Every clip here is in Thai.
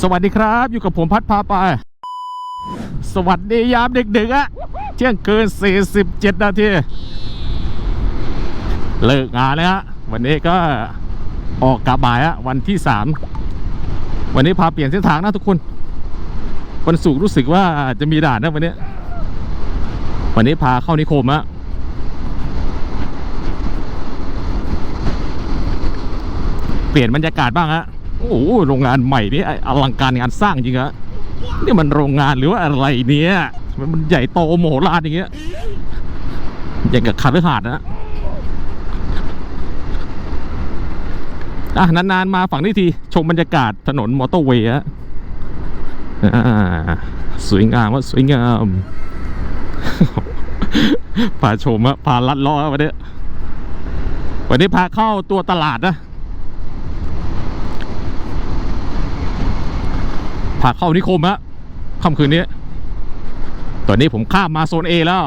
สวัสดีครับ อยู่กับผมพัดพาไป สวัสดียามดึกๆอะเที่ยงเกิน47 นาที เลิกงานแล้วฮะ วันนี้ก็ออกกลับบ่ายอะวันที่ 3 วันนี้พาเปลี่ยนเส้นทางนะทุกคน วันศุกร์รู้สึกว่าจะมีด่านนะวันนี้ วันนี้พาเข้านิคมอะเปลี่ยนบรรยากาศบ้างฮะ โอ้โหโรงงานใหม่นี่อลังการงานสร้างจริงฮะนี่มันโรงงานหรือว่าอะไรเนี่ยมันใหญ่โตโมโหลานอย่างเงี้ยอย่างกับคาร์ลหาดนะอะนานๆมาฝั่งนี้ที ชมบรรยากาศถนนมอเตอร์เวย์ฮะสวยงามว่าสวยงามพาชมอะพาลัดล้อวันนี้วันนี้พาเข้าตัวตลาดนะ พาเข้านิคมฮะค่ำคืนนี้ ตอนนี้ผมข้ามมาโซน A แล้ว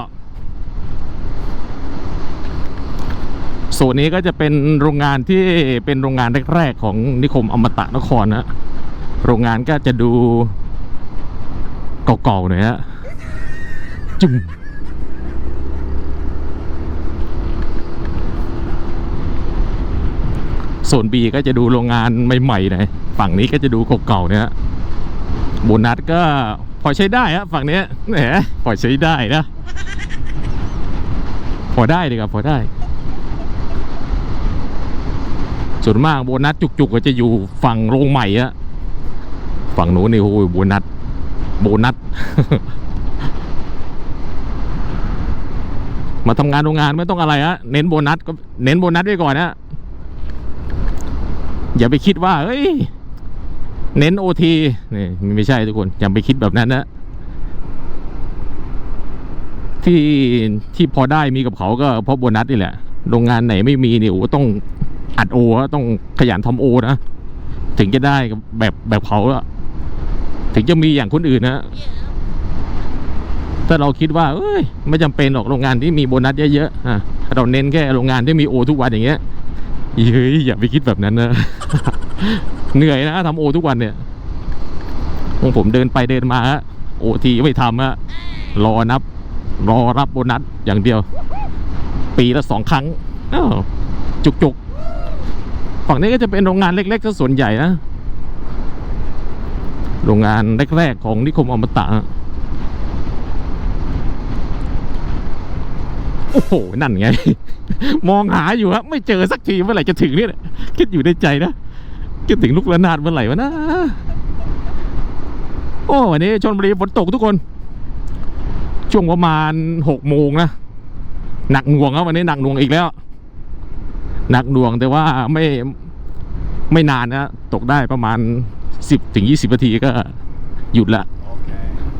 โซนนี้ก็จะเป็นโรงงานที่เป็นโรงงานแรกๆของนิคมอมตะนครนะโรงงานก็จะดูเก่าๆหน่อยฮะจุ่มโซน B ก็จะดูโรงงานใหม่ๆหน่อยฝั่งนี้ก็จะดูเก่าๆเนี่ยฮะ โบนัสก็พอใช้ได้ฮะฝั่งนี้แหมพอใช้ได้นะ พอได้ดีครับพอได้ ส่วนมากโบนัสจุกๆก็จะอยู่ฝั่งโรงใหม่อะฝั่งนู้นนี่โอ้ยโบนัสโบนัสมาทำงานโรงงานไม่ต้องอะไรฮะเน้นโบนัสก็เน้นโบนัสไว้ก่อนนะอย่าไปคิดว่าเฮ้ย เน้นโอทีนี่ไม่ใช่ทุกคนอย่าไปคิดแบบนั้นนะที่ที่พอได้มีกับเขาก็เพราะโบนัสนี่แหละ โรงงานไหนไม่มีเนี่ยโอ้ต้องอัดโอต้องขยันทำโอนะ ถึงจะได้แบบแบบเขาอะถึงจะมีอย่างคนอื่นนะ ถ้าเราคิดว่า เอ้ย ไม่จำเป็นหรอกโรงงานที่มีโบนัสเยอะๆอะเราเน้นแค่โรงงานที่มีโอทุกวันอย่างเงี้ยเฮ้ยอย่าไปคิดแบบนั้นนะ เหนื่อยนะทำโอทุกวันเนี่ยของผมเดินไปเดินมาโอทีไม่ทำอะรอนับ รอรับโบนัสอย่างเดียว ปีละสองครั้งจุกจุกฝั่งนี้ก็จะเป็นโรงงานเล็กๆซะส่วนใหญ่นะโรงงานแรกๆของนิคมอมตะโอ้โห นั่นไง มองหาอยู่ครับไม่เจอสักทีเมื่อไหร่จะถึงเนี่ย คิดอยู่ในใจนะ คิดถึงลูกระนาดเมื่อไหร่วะนะ โอ้วันนี้ชนบุรีฝนตกทุกคน ช่วงประมาณหกโมงนะ หนักหน่วงครับวันนี้หนักหน่วงอีกแล้ว หนักหน่วงแต่ว่าไม่ไม่นานนะตกได้ประมาณสิบถึงยี่สิบนาทีก็หยุดละ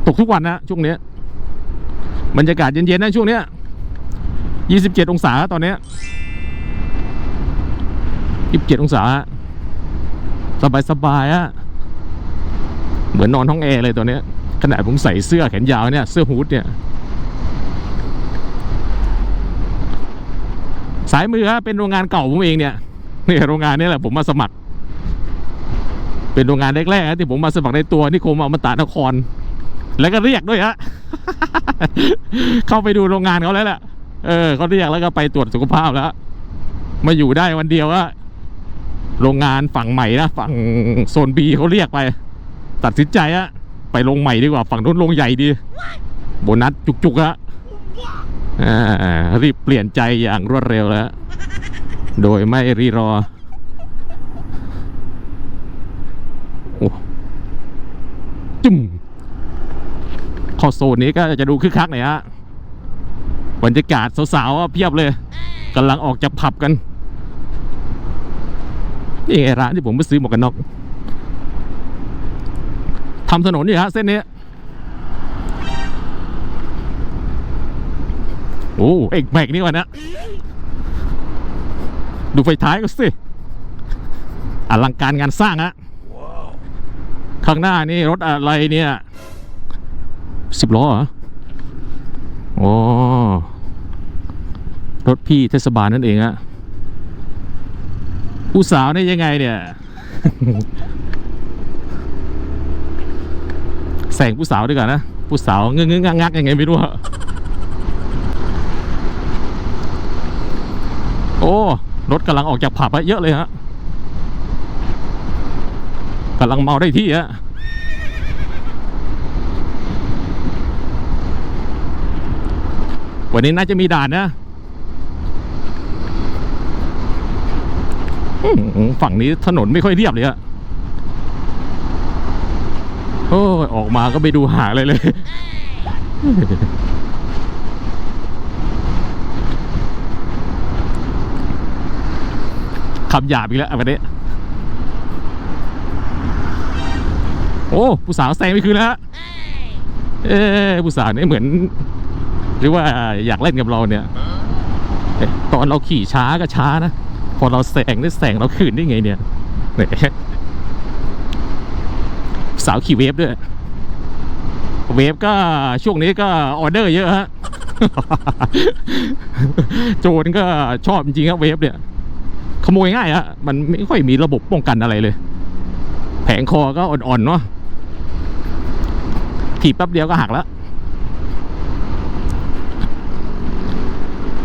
ตกทุกวันนะช่วงเนี้ยบรรยากาศเย็นๆนะช่วงเนี้ยยี่สิบเจ็ดองศาตอนเนี้ยยี่สิบเจ็ดองศา สบายสบายอะเหมือนนอนห้องแอร์เลยตัวเนี้ยขนาดผมใส่เสื้อแขนยาวเนี่ยเสื้อฮูดเนี่ยสายมือฮะเป็นโรงงานเก่าผมเองเนี่ยนี่โรงงานนี้แหละผมมาสมัคร เป็นโรงงานแรกๆที่ผมมาสมัครในตัวนิคมอมตะนคร แล้วก็เรียกด้วยฮะเข้าไปดูโรงงานเขาแล้วแหละเออเขาเรียกแล้วก็ไปตรวจสุขภาพแล้ว มาอยู่ได้วันเดียวอะ โรงงานฝั่งใหม่นะฝั่งโซนบีเขาเรียกไป ตัดสินใจอะไปลงใหม่ดีกว่าฝั่งนู้นลงใหญ่ดี โบนัสจุกๆอะอ่ารีบเปลี่ยนใจอย่างรวดเร็วแล้ว โดยไม่รีรอโอ้จุ่มข้อโซนนี้ก็จะดูคึกคักหน่อยฮะบรรยากาศสาวๆเพียบเลยกำลังออกจากผับกัน นี่ไงร้านที่ผมไปซื้อหมวกกันน็อกทำถนนอยู่ฮะเส้นนี้โอ้เอกแบกนี่วะนะดูไฟท้ายก็สิอลังการงานสร้างฮะข้างหน้านี่รถอะไรเนี่ยสิบล้อเหรอโอ้รถพี่เทศบาลนั่นเองฮะ ผู้สาวนี่ยังไงเนี่ยแซงผู้สาวด้วยกันะ ผู้สาวเงื้อๆงักยังไงไม่รู้อะโอ้รถกำลังออกจากผับอะเยอะเลยฮะกำลังเมาได้ที่ฮะวันนี้น่าจะมีด่านนะอืม ฝั่งนี้ถนนไม่ค่อยเรียบเลยอะโอ้ยออกมาก็ไปดูหาอะไรเลย คำหยาบอีกแล้ววันนี้ โอ้ผู้สาวแซงไปคืนแล้วฮะ เอ้ผู้สาวนี่เหมือน หรือว่าอยากเล่นกับเราเนี่ย ตอนเราขี่ช้าก็ช้านะ อเราแซงได้แซงเราคืนได้ไงเนี่ยเนี่ยสาวขี่เวฟด้วย เวฟก็ช่วงนี้ก็ออเดอร์เยอะฮะโจรก็ชอบจริงครับเวฟเนี่ยขโมยง่ายฮะมันไม่ค่อยมีระบบป้องกันอะไรเลย แผงคอก็อ่อนๆเนาะถีบแป๊บเดียวก็หักแล้ว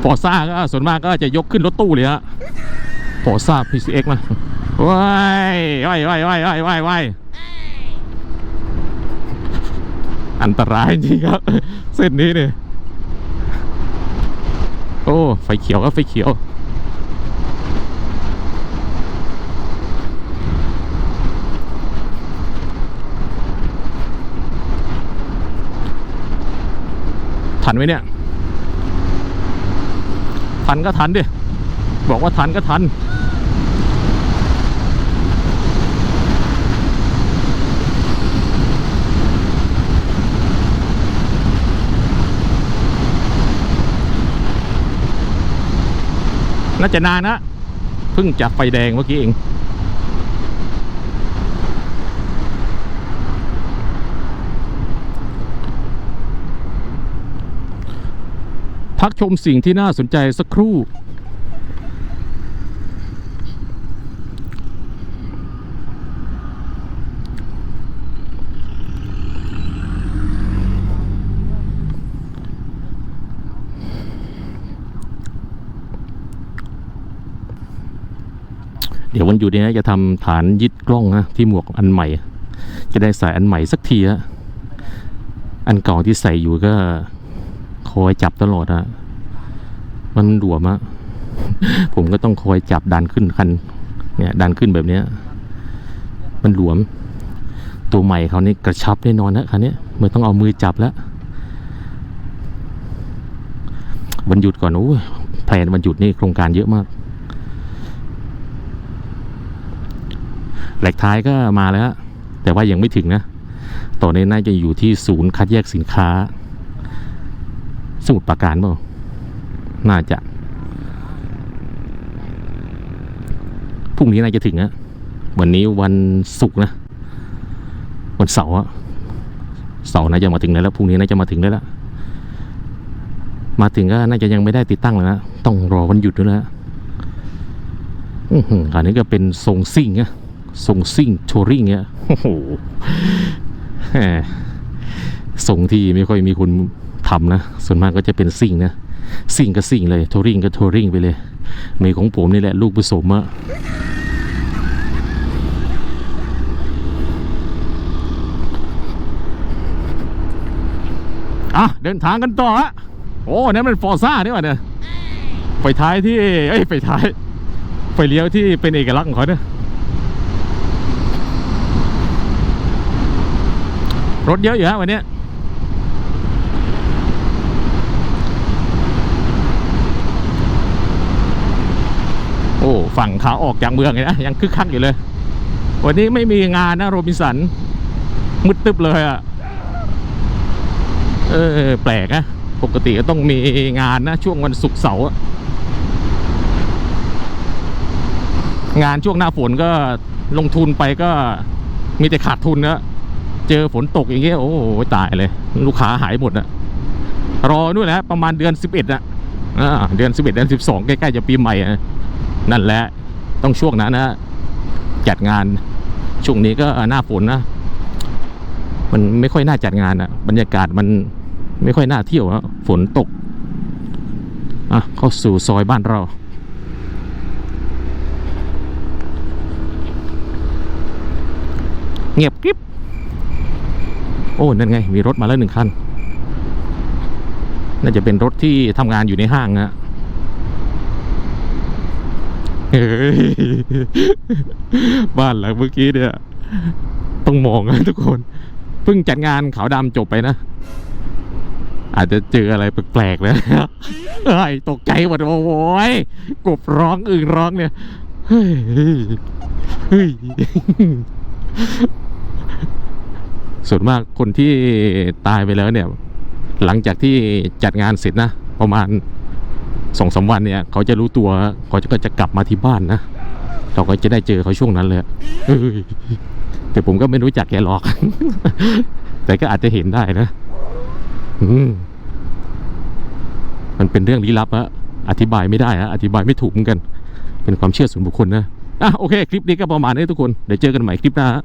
ฟอร์ซ่าก็ส่วนมากก็จะยกขึ้นรถตู้เลยฮะ อร์ซ่า PCX นะว้ายว้ายว้ายว้ายว้ายว้ายว้ายอันตรายจริงครับ เส้นนี้เนี่ยโอ้ ไฟเขียวก็ไฟเขียว ทันไหมเนี่ย ทันก็ทันดิ บอกว่าทันก็ทันน่าจะนานนะเพิ่งจับไฟแดงเมื่อกี้เอง พักชมสิ่งที่น่าสนใจสักครู่ วันหยุดนี้จะทำฐานยึดกล้องนะที่หมวกอันใหม่ จะได้ใส่อันใหม่สักทีฮะอันเก่าที่ใส่อยู่ก็คอยจับตลอดอะมันหลวมอะผมก็ต้องคอยจับดันขึ้นคัน เนี่ยดันขึ้นแบบเนี้ยมันหลวม ตัวใหม่เขานี่กระชับแน่นอนนะคันนี้ไม่ต้องเอามือจับแล้ววันหยุดก่อนโอ้ยแพลนวันหยุดนี่โครงการเยอะมาก แหลกท้ายก็มาแล้ว แต่ว่ายังไม่ถึงนะตอนนี้น่าจะอยู่ที่ศูนย์คัดแยกสินค้า สมุดปราการเปล่าน่าจะพรุ่งนี้น่าจะถึงอะวันนี้วันศุกร์นะ วันเสาร์อะเสาร์น่าจะมาถึงแล้วแล้วพรุ่งนี้น่าจะมาถึงได้แล้วมาถึงก็น่าจะยังไม่ได้ติดตั้งเลยนะต้องรอวันหยุดด้วยนะอือหืออันนี้ก็เป็นทรงซิ่งอะ ทรงซิ่งทัวริงเนี่ยโอ้โหแหมทรงที่ไม่ค่อยมีคนทำนะ ส่วนมากก็จะเป็นซิ่งนะซิ่งก็ซิ่งเลยทัวริงก็ทัวริงไปเลยมีของผมนี่แหละลูกผสมอะอะเดินทางกันต่อฮะโอ้นั่นมันฟอร์ซ่านี่หว่าเนี่ยไฟท้ายที่ เอ้ยไฟท้ายไฟเลี้ยวที่เป็นเอกลักษณ์ของเขาเนี่ย รถเยอะอยู่ฮะวันนี้โอ้ฝั่งขาออกจากเมืองเลยนะยังคึกคักอยู่เลย วันนี้ไม่มีงานนะโรบินสันมืดตึบเลยอะ่ะเออแปลกนะปกติก็ต้องมีงานนะช่วงวันศุกร์เสาร์อะงานช่วงหน้าฝนก็ลงทุนไปก็มีแต่ขาดทุนนะ เจอฝนตกอย่างเงี้ยโอ้โหตายเลย ลูกค้าหายหมดอะรอนู่นนะประมาณเดือนสิบเอ็ดอะอ่าเดือนสิบเอ็ดเดือนสิบสองใกล้ๆจะปีใหม่นั่นแหละต้องช่วงนั้นนะจัดงานช่วงนี้ก็หน้าฝนนะมันไม่ค่อยน่าจัดงานอะบรรยากาศมันไม่ค่อยน่าเที่ยวอะฝนตกอะเข้าสู่ซอยบ้านเราเงียบกริบ โอ้นั่นไง มีรถมาแล้วหนึ่งคัน น่าจะเป็นรถที่ทำงานอยู่ในห้างนะเฮ้ยบ้านหลังเมื่อกี้เนี่ย ต้องมองนะทุกคน เพิ่งจัดงานขาวดำจบไปนะ อาจจะเจออะไรแปลกๆนะไอ้ตกใจหมดโอ้ยกบร้องอึ่งร้องเนี่ย เฮ้ย เฮ้ย ส่วนมากคนที่ตายไปแล้วเนี่ย หลังจากที่จัดงานเสร็จนะ ประมาณสองสามวันเนี่ย เขาจะรู้ตัวเขาก็จะกลับมาที่บ้านนะเราก็จะได้เจอเขาช่วงนั้นเลยแต่ผมก็ไม่รู้จักแกหรอก แต่ก็อาจจะเห็นได้นะมันเป็นเรื่องลี้ลับอะอธิบายไม่ได้อะอธิบายไม่ถูกเหมือนกัน เป็นความเชื่อส่วนบุคคลนะอะโอเค คลิปนี้ก็ประมาณนี้ทุกคน เดี๋ยวเจอกันใหม่คลิปหน้าฮะ